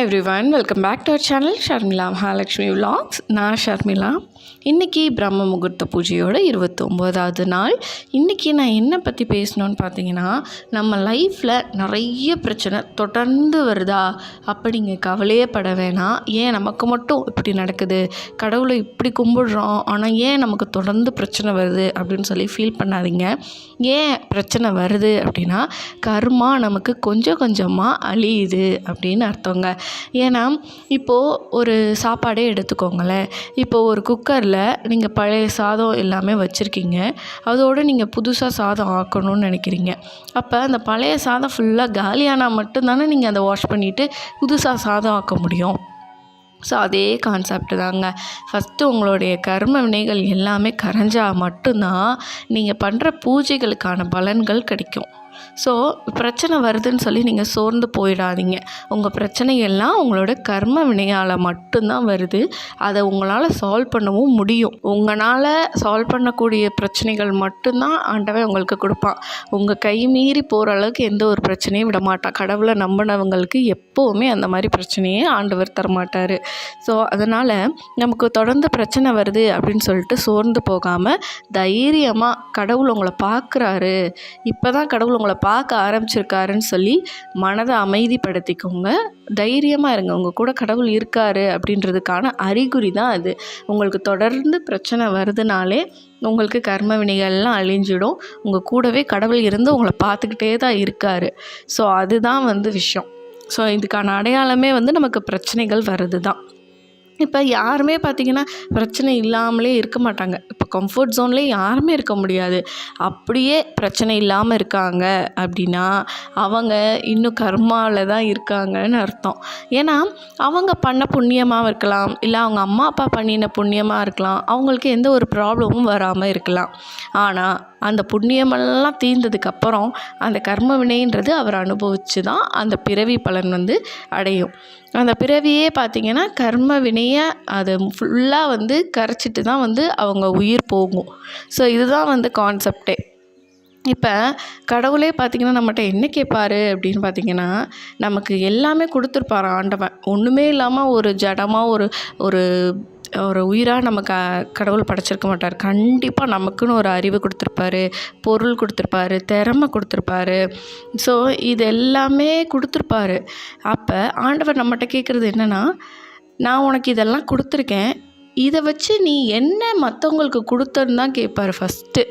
Hello everyone welcome back to our channel Sharmila Mahalakshmi vlogs நான் ஷர்மிளா. இன்றைக்கி பிரம்ம முகூர்த்த பூஜையோட இருபத்தொம்போதாவது நாள். இன்றைக்கி நான் என்ன பற்றி பேசணும்னு பார்த்தீங்கன்னா நம்ம லைஃப்பில் நிறைய பிரச்சனை தொடர்ந்து வருதா அப்படிங்க கவலையே பட வேணாம். ஏன் நமக்கு மட்டும் இப்படி நடக்குது? கடவுளை இப்படி கும்பிடுறோம். ஆனால் ஏன் நமக்கு தொடர்ந்து பிரச்சனை வருது அப்படின்னு சொல்லி ஃபீல் பண்ணாதீங்க. ஏன் பிரச்சனை வருது அப்படின்னா கர்மா நமக்கு கொஞ்சம் கொஞ்சமாக அழியுது அப்படின்னு அர்த்தங்க. ஏன்னா இப்போது ஒரு சாப்பாடே எடுத்துக்கோங்களேன். இப்போது ஒரு குக்கரில் நீங்கள் பழைய சாதம் எல்லாமே வச்சுருக்கீங்க. அதோடு நீங்கள் புதுசாக சாதம் ஆக்கணும்னு நினைக்கிறீங்க. அப்போ அந்த பழைய சாதம் ஃபுல்லாக காலியானால் மட்டும்தானே நீங்கள் அதை வாஷ் பண்ணிவிட்டு புதுசாக சாதம் ஆக்க முடியும். ஸோ அதே கான்செப்ட் தாங்க. ஃபஸ்ட்டு உங்களுடைய கர்ம வினைகள் எல்லாமே கரைஞ்சால் மட்டும்தான் நீங்கள் பண்ணுற பூஜைகளுக்கான பலன்கள் கிடைக்கும். ஸோ பிரச்சனை வருதுன்னு சொல்லி நீங்கள் சோர்ந்து போயிடாதீங்க. உங்கள் பிரச்சனை எல்லாம் உங்களோட கர்ம வினையால் மட்டும்தான் வருது. அதை உங்களால் சால்வ் பண்ணவும் முடியும். உங்களால் சால்வ் பண்ணக்கூடிய பிரச்சனைகள் மட்டும்தான் ஆண்டவன் உங்களுக்கு கொடுப்பான். உங்கள் கை மீறி போகிற அளவுக்கு எந்த ஒரு பிரச்சனையும் விட மாட்டான். கடவுளை நம்பினவங்களுக்கு எப்போவுமே அந்த மாதிரி பிரச்சனையே ஆண்டவர் தரமாட்டார். ஸோ அதனால் நமக்கு தொடர்ந்து பிரச்சனை வருது அப்படின்னு சொல்லிட்டு சோர்ந்து போகாமல் தைரியமாக கடவுள் உங்களை பார்க்குறாரு. இப்போ தான் கடவுள் உங்களை பார்க்க ஆரம்பிச்சிருக்காருன்னு சொல்லி மனதை அமைதிப்படுத்திக்கோங்க. தைரியமாக இருங்க. உங்கள் கூட கடவுள் இருக்காரு அப்படின்றதுக்கான அறிகுறி தான் அது. உங்களுக்கு தொடர்ந்து பிரச்சனை வருதுனாலே உங்களுக்கு கர்ம வினைகள்லாம் அழிஞ்சிடும். உங்கள் கூடவே கடவுள் இருந்து உங்களை பார்த்துக்கிட்டே தான் இருக்கார். ஸோ அதுதான் வந்து விஷயம். ஸோ இதுக்கான அடையாளமே வந்து நமக்கு பிரச்சனைகள் வருது தான் இப்போ யாருமே பார்த்திங்கன்னா பிரச்சனை இல்லாமலே இருக்க மாட்டாங்க. இப்போ கம்ஃபர்ட் ஜோன்லேயே யாருமே இருக்க முடியாது. அப்படியே பிரச்சனை இல்லாமல் இருக்காங்க அப்படின்னா அவங்க இன்னும் கர்மாவில் தான் இருக்காங்கன்னு அர்த்தம். ஏன்னா அவங்க பண்ண புண்ணியமாக இருக்கலாம். இல்லை அவங்க அம்மா அப்பா பண்ணின புண்ணியமாக இருக்கலாம். அவங்களுக்கு எந்த ஒரு ப்ராப்ளமும் வராமல் இருக்கலாம். ஆனால் அந்த புண்ணியமெல்லாம் தீர்ந்ததுக்கப்புறம் அந்த கர்ம வினைன்றது அவர் அனுபவித்து தான் அந்த பிறவி பலன் வந்து அடையும். அந்த பிறவியே பார்த்திங்கன்னா கர்ம வினையை அதை ஃபுல்லாக வந்து கரைச்சிட்டு தான் வந்து அவங்க உயிர் போகும். ஸோ இதுதான் வந்து கான்செப்டே இப்போ கடவுளே பார்த்திங்கன்னா நம்மகிட்ட என்ன கேட்பாரு அப்படின்னு பார்த்திங்கன்னா நமக்கு எல்லாமே கொடுத்துருப்பாரு ஆண்டவன். ஒன்றுமே இல்லாமல் ஒரு ஜடமாக ஒரு ஒரு ஒரு உயிராக நம்ம க கடவுள் படைச்சிருக்க மாட்டார். கண்டிப்பாக நமக்குன்னு ஒரு அறிவு கொடுத்துருப்பாரு. பொருள் கொடுத்துருப்பாரு. திறமை கொடுத்துருப்பாரு. ஸோ இது எல்லாமே கொடுத்துருப்பாரு. அப்போ ஆண்டவர் நம்மகிட்ட கேட்குறது என்னென்னா நான் உனக்கு இதெல்லாம் கொடுத்துருக்கேன். இதை வச்சு நீ என்ன மற்றவங்களுக்கு கொடுத்தன்னு தான் கேட்பாரு ஃபஸ்ட்டு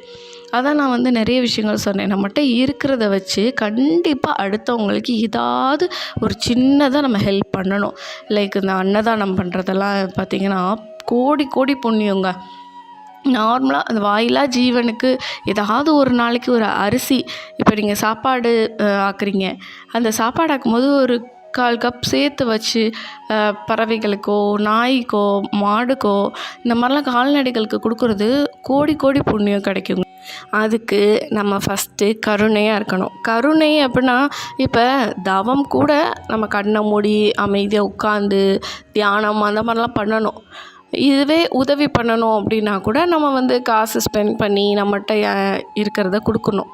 அதான் நான் வந்து நிறைய விஷயங்கள் சொன்னேன். நம்மகிட்ட இருக்கிறத வச்சு கண்டிப்பாக அடுத்தவங்களுக்கு ஏதாவது ஒரு சின்னதாக நம்ம ஹெல்ப் பண்ணணும். லைக் இந்த அன்னதானம் பண்ணுறதெல்லாம் பார்த்திங்கன்னா கோடி கோடி புண்ணியங்க. நார்மலாக அந்த வாயிலா ஜீவனுக்கு ஏதாவது ஒரு நாளைக்கு ஒரு அரிசி. இப்போ நீங்கள் சாப்பாடு ஆக்குறீங்க. அந்த சாப்பாடு ஆக்கும்போது ஒரு கால் கப் சேர்த்து வச்சு பறவைகளுக்கோ நாய்க்கோ மாடுக்கோ இந்த மாதிரிலாம் கால்நடைகளுக்கு கொடுக்குறது கோடி கோடி புண்ணியம் கிடைக்குங்க. அதுக்கு நம்ம ஃபஸ்ட்டு கருணையாக இருக்கணும். கருணை அப்படின்னா இப்போ தவம் கூட நம்ம கண்ணை மூடி அமைதியாக உட்காந்து தியானம் அந்த மாதிரிலாம் பண்ணணும். இதுவே உதவி பண்ணணும் அப்படின்னா கூட நம்ம வந்து காசு ஸ்பெண்ட் பண்ணி நம்மகிட்ட இருக்கிறத கொடுக்கணும்.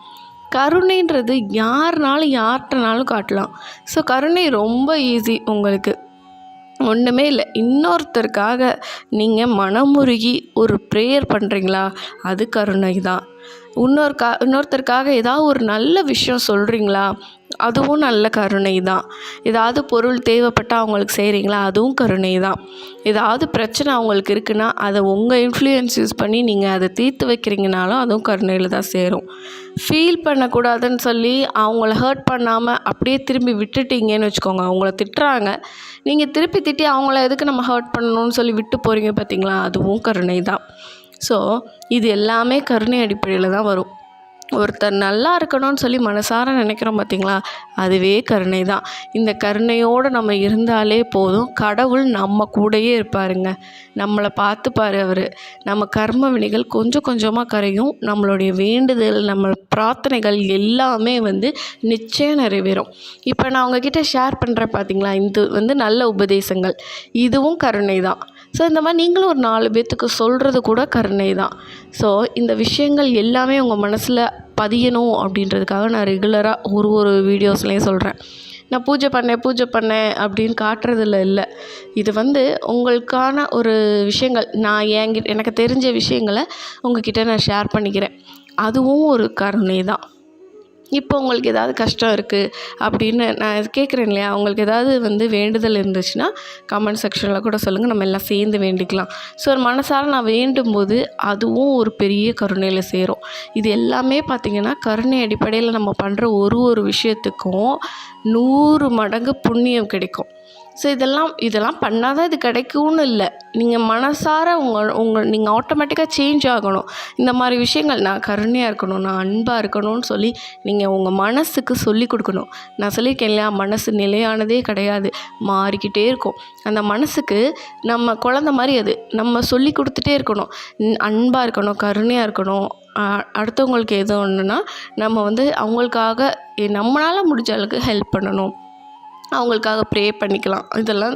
கருணைன்றது யாருனாலும் யார்கிட்டனாலும் காட்டலாம். ஸோ கருணை ரொம்ப ஈஸி உங்களுக்கு. ஒன்றுமே இல்லை. இன்னொருத்தருக்காக நீங்கள் மனமுருகி ஒரு ப்ரேயர் பண்ணுறீங்களா அது கருணை தான் இன்னொருக்கா இன்னொருத்தருக்காக ஏதாவது ஒரு நல்ல விஷயம் சொல்கிறீங்களா அதுவும் நல்ல கருணை தான் ஏதாவது பொருள் தேவைப்பட்டால் அவங்களுக்கு செய்கிறீங்களா அதுவும் கருணை தான் ஏதாவது பிரச்சனை அவங்களுக்கு இருக்குன்னா அதை உங்கள் இன்ஃப்ளூயன்ஸ் யூஸ் பண்ணி நீங்கள் அதை தீர்த்து வைக்கிறீங்கனாலும் அதுவும் கருணையில் தான் சேரும். ஃபீல் பண்ணக்கூடாதுன்னு சொல்லி அவங்கள ஹர்ட் பண்ணாமல் அப்படியே திரும்பி விட்டுட்டீங்கன்னு வச்சுக்கோங்க. அவங்கள திட்டுறாங்க. நீங்கள் திருப்பி திட்டி அவங்கள எதுக்கு நம்ம ஹர்ட் பண்ணணும்னு சொல்லி விட்டு போகிறீங்க பார்த்தீங்களா அதுவும் கருணை தான் ஸோ இது எல்லாமே கருணை அடிப்படையில் தான் வரும். ஒருத்தர் நல்லா இருக்கணும்னு சொல்லி மனசார நினைக்கிறோம் பார்த்தீங்களா அதுவே கருணை தான். இந்த கருணையோடு நம்ம இருந்தாலே போதும். கடவுள் நம்ம கூடயே இருப்பாருங்க. நம்மளை பார்த்துப்பார் அவர். நம்ம கர்ம வினைகள் கொஞ்சம் கொஞ்சமாக கரையும். நம்மளுடைய வேண்டுதல் நம்ம பிரார்த்தனைகள் எல்லாமே வந்து நிச்சயம் நிறைவேறும். இப்போ நான் உங்ககிட்ட ஷேர் பண்ணுறேன் பார்த்தீங்களா இது வந்து நல்ல உபதேசங்கள். இதுவும் கருணை தான். ஸோ இந்த மாதிரி நீங்களும் ஒரு நாலு பேர்த்துக்கு சொல்கிறது கூட கருணை தான். ஸோ இந்த விஷயங்கள் எல்லாமே உங்கள் மனசில் பதியணும் அப்படின்றதுக்காக நான் ரெகுலராக ஒரு ஒரு வீடியோஸ்லேயும் சொல்கிறேன் நான் பூஜை பண்ணேன் பூஜை பண்ணேன் அப்படின்னு காட்டுறதுல இல்லை. இது வந்து உங்களுக்கான ஒரு விஷயங்கள். நான் என்கிட்ட எனக்கு தெரிஞ்ச விஷயங்களை உங்ககிட்ட நான் ஷேர் பண்ணிக்கிறேன். அதுவும் ஒரு கருணை தான். இப்போ உங்களுக்கு ஏதாவது கஷ்டம் இருக்குது அப்படின்னு நான் கேட்குறேன் இல்லையா? உங்களுக்கு ஏதாவது வந்து வேண்டுதல் இருந்துச்சுன்னா கமெண்ட் செக்ஷனில் கூட சொல்லுங்கள் நம்ம எல்லாம் சேர்ந்து வேண்டிக்கலாம். ஸோ ஒரு மனசார நான் வேண்டும் போது அதுவும் ஒரு பெரிய கருணையில் சேரும். இது எல்லாமே பார்த்திங்கன்னா கருணை அடிப்படையில் நம்ம பண்ணுற ஒரு ஒரு விஷயத்துக்கும் நூறு மடங்கு புண்ணியம் கிடைக்கும். ஸோ இதெல்லாம் இதெல்லாம் பண்ணால் தான் இது கிடைக்கும்னு இல்லை. நீங்கள் மனசார உங்கள் உங்கள் நீங்கள் ஆட்டோமேட்டிக்காக சேஞ்ச் ஆகணும். இந்த மாதிரி விஷயங்கள் நான் கருணையாக இருக்கணும் நான் அன்பாக இருக்கணும்னு சொல்லி நீங்கள் உங்கள் மனசுக்கு சொல்லி கொடுக்கணும். நான் சொல்லியிருக்கேன் இல்லையா மனசு நிலையானதே கிடையாது மாறிக்கிட்டே இருக்கும். அந்த மனசுக்கு நம்ம குழந்த மாதிரி அது நம்ம சொல்லி கொடுத்துட்டே இருக்கணும். அன்பாக இருக்கணும் கருணையாக இருக்கணும். அடுத்தவங்களுக்கு எது ஒன்றுனா நம்ம வந்து அவங்களுக்காக நம்மளால் முடிஞ்ச அளவுக்கு ஹெல்ப் பண்ணணும். அவங்களுக்காக ப்ரே பண்ணிக்கலாம். இதெல்லாம்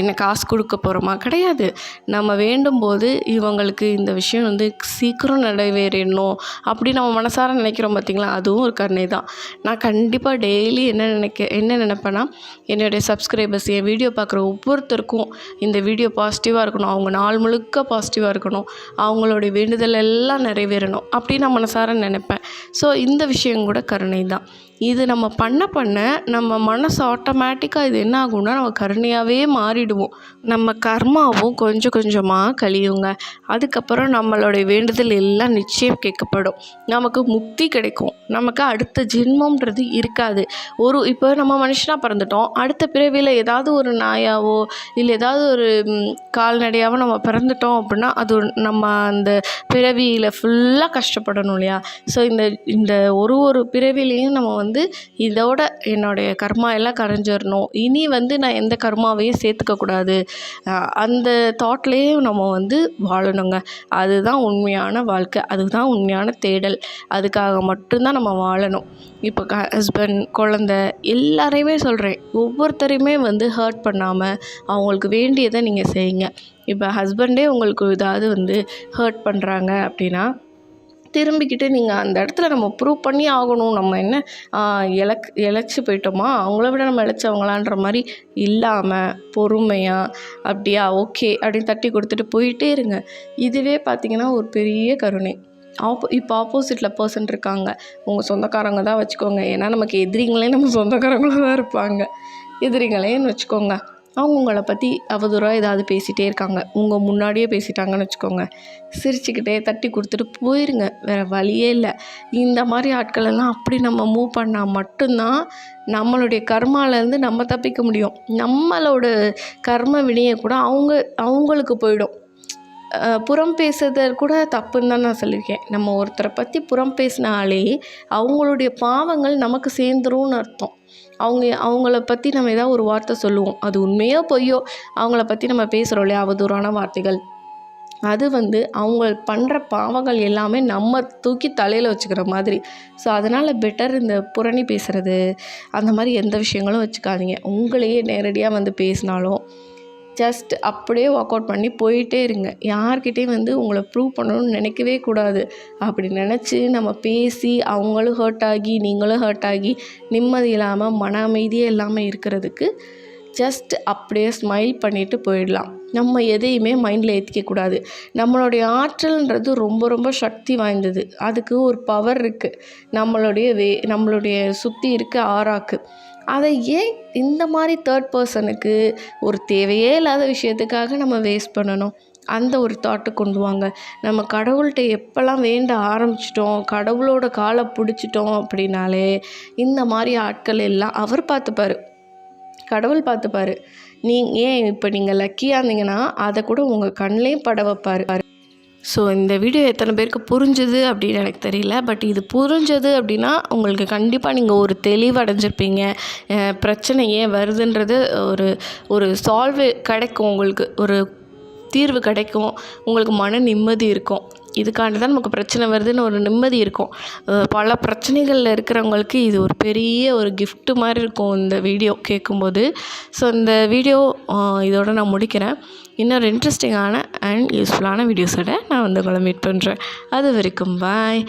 என்ன காசு கொடுக்க போகிறோமா கிடையாது. நம்ம வேண்டும் போது இவங்களுக்கு இந்த விஷயம் வந்து சீக்கிரம் நிறைவேறணும் அப்படி நம்ம மனசார நினைக்கிறோம் பார்த்திங்களா அதுவும் ஒரு கருணை தான். நான் கண்டிப்பாக டெய்லி என்ன நினைக்க என்ன நினைப்பேன்னா என்னுடைய சப்ஸ்கிரைபர்ஸ் என் வீடியோ பார்க்குற ஒவ்வொருத்தருக்கும் இந்த வீடியோ பாசிட்டிவாக இருக்கணும். அவங்க நாள் முழுக்க பாசிட்டிவாக இருக்கணும். அவங்களுடைய வேண்டுதல் எல்லாம் நிறைவேறணும் அப்படின்னு நான் மனசார நினைப்பேன். ஸோ இந்த விஷயம் கூட கருணை தான். இது நம்ம பண்ண பண்ண நம்ம மனசு ஆட்டோமேட்டிக்காக இது என்ன ஆகும்னா நம்ம கருணையாகவே மாறிடுவோம். நம்ம கர்மாவும் கொஞ்சம் கொஞ்சமாக கழியுங்க. அதுக்கப்புறம் நம்மளுடைய வேண்டுதல் எல்லாம் நிச்சயம் கேட்கப்படும். நமக்கு முக்தி கிடைக்கும். நமக்கு அடுத்த ஜென்மம்ன்றது இருக்காது. ஒரு இப்போ நம்ம மனுஷனாக பிறந்துட்டோம். அடுத்த பிறவியில் ஏதாவது ஒரு நாயாவோ இல்லை ஏதாவது ஒரு கால்நடையாவோ நம்ம பிறந்துட்டோம் அப்படின்னா அது நம்ம அந்த பிறவியில் ஃபுல்லாக கஷ்டப்படணும் இல்லையா? ஸோ இந்த இந்த ஒரு ஒரு பிறவிலையும் நம்ம வந்து வந்து இதோட என்னுடைய கர்மா எல்லாம் கரைஞ்சிடணும் இனி வந்து நான் எந்த கர்மாவையும் சேர்த்துக்கக்கூடாது அந்த தாட்லேயே நம்ம வந்து வாழணுங்க. அதுதான் உண்மையான வாழ்க்கை. அதுதான் உண்மையான தேடல். அதுக்காக மட்டும்தான் நம்ம வாழணும். இப்போ க ஹஸ்பண்ட் குழந்த எல்லாரையுமே சொல்கிறேன் ஒவ்வொருத்தரையுமே வந்து ஹர்ட் பண்ணாமல் அவங்களுக்கு வேண்டியதை நீங்கள் செய்யுங்க. இப்போ ஹஸ்பண்டே உங்களுக்கு ஏதாவது வந்து ஹர்ட் பண்ணுறாங்க அப்படின்னா திரும்பிக்கிட்டு நீங்கள் அந்த இடத்துல நம்ம ப்ரூவ் பண்ணி ஆகணும். நம்ம என்ன இலக் இழைச்சி போயிட்டோமா? அவங்கள விட நம்ம இழைச்சவங்களான்ற மாதிரி இல்லாமல் பொறுமையாக அப்படியா ஓகே அப்படின்னு தட்டி கொடுத்துட்டு போயிட்டே இருங்க. இதுவே பார்த்திங்கன்னா ஒரு பெரிய கருணை. ஆப்போ இப்போ ஆப்போசிட்டில் பர்சன் இருக்காங்க. உங்கள் சொந்தக்காரங்க தான் வச்சுக்கோங்க. ஏன்னா நமக்கு எதிரிங்களே நம்ம சொந்தக்காரங்களும் தான் இருப்பாங்க. எதிரிங்களேன்னு வச்சுக்கோங்க. அவங்க உங்களை பற்றி அவதூறாக ஏதாவது பேசிகிட்டே இருக்காங்க. உங்கள் முன்னாடியே பேசிட்டாங்கன்னு வச்சுக்கோங்க. சிரிச்சுக்கிட்டே தட்டி கொடுத்துட்டு போயிருங்க. வேறு வழியே இல்லை. இந்த மாதிரி ஆட்களெல்லாம் அப்படி நம்ம மூவ் பண்ணால் மட்டும்தான் நம்மளுடைய கர்மாலேருந்து நம்ம தப்பிக்க முடியும். நம்மளோட கர்ம வினையை கூட அவங்க அவங்களுக்கு போயிடும். புறம் பேசுறது கூட தப்புன்னு தான் நான் சொல்லியிருக்கேன். நம்ம ஒருத்தரை பற்றி புறம் பேசினாலே அவங்களுடைய பாவங்கள் நமக்கு சேர்ந்துரும்னு அர்த்தம். அவங்க அவங்கள பற்றி நம்ம ஏதாவது ஒரு வார்த்தை சொல்லுவோம். அது உண்மையோ பொய்யோ அவங்கள பற்றி நம்ம பேசுகிறோம் இல்லையா? அவதூறான வார்த்தைகள். அது வந்து அவங்க பண்ணுற பாவங்கள் எல்லாமே நம்ம தூக்கி தலையில் வச்சுக்கிற மாதிரி. ஸோ அதனால் பெட்டர் இந்த புரணி பேசுகிறது அந்த மாதிரி எந்த விஷயங்களும் வச்சுக்காதீங்க. உங்களையே நேரடியாக வந்து பேசினாலும் ஜஸ்ட் அப்படியே ஒர்க் அவுட் பண்ணி போயிட்டே இருங்க. யார்கிட்டையும் வந்து உங்களை ப்ரூவ் பண்ணணும்னு நினைக்கவே கூடாது. அப்படி நினச்சி நம்ம பேசி அவங்களும் ஹர்ட் ஆகி நீங்களும் ஹர்ட் ஆகி நிம்மதி இல்லாமல் மன அமைதியே இல்லாமல் இருக்கிறதுக்கு ஜஸ்ட் அப்படியே ஸ்மைல் பண்ணிவிட்டு போயிடலாம். நம்ம எதையுமே மைண்டில் ஏற்றிக்கக்கூடாது நம்மளுடைய ஆற்றல்ன்றது ரொம்ப ரொம்ப சக்தி வாய்ந்தது. அதுக்கு ஒரு பவர் இருக்குது நம்மளுடைய வே நம்மளுடைய சுற்றி இருக்க ஆறாக்கு. அதை ஏன் இந்த மாதிரி தேர்ட் பர்சனுக்கு ஒரு தேவையே இல்லாத விஷயத்துக்காக நம்ம வேஸ்ட் பண்ணணும்? அந்த ஒரு தாட்டு கொண்டு வாங்க. நம்ம கடவுள்கிட்ட எப்போல்லாம் வேண்ட ஆரம்பிச்சிட்டோம் கடவுளோட காலை பிடிச்சிட்டோம் அப்படின்னாலே இந்த மாதிரி ஆட்கள் எல்லாம் அவர் பார்த்துப்பார். கடவுள் பார்த்துப்பாரு. நீ ஏன் இப்போ நீங்கள் லக்கியாக இருந்தீங்கன்னா அதை கூட உங்கள் கண்ணிலையும் பட வைப்பார். ஸோ இந்த வீடியோ எத்தனை பேருக்கு புரிஞ்சுது அப்படின்னு எனக்கு தெரியல. பட் இது புரிஞ்சது அப்படின்னா உங்களுக்கு கண்டிப்பாக நீங்கள் ஒரு தெளிவடைஞ்சிருப்பீங்க. பிரச்சனை ஏன் வருதுன்றது ஒரு ஒரு சால்வு கிடைக்கும். உங்களுக்கு ஒரு தீர்வு கிடைக்கும். உங்களுக்கு மன நிம்மதி இருக்கும். இதுக்காண்டி தான் நமக்கு பிரச்சனை வருதுன்னு ஒரு நிம்மதி இருக்கும். பல பிரச்சனைகளில் இருக்கிறவங்களுக்கு இது ஒரு பெரிய ஒரு கிஃப்ட்டு மாதிரி இருக்கும் இந்த வீடியோ கேட்கும்போது ஸோ இந்த வீடியோ இதோடு நான் முடிக்கிறேன். இன்னொரு இன்ட்ரெஸ்டிங்கான அண்ட் யூஸ்ஃபுல்லான வீடியோஸோட நான் வந்து உங்களை மீட் பண்ணுறேன் அது வரைக்கும் பாய்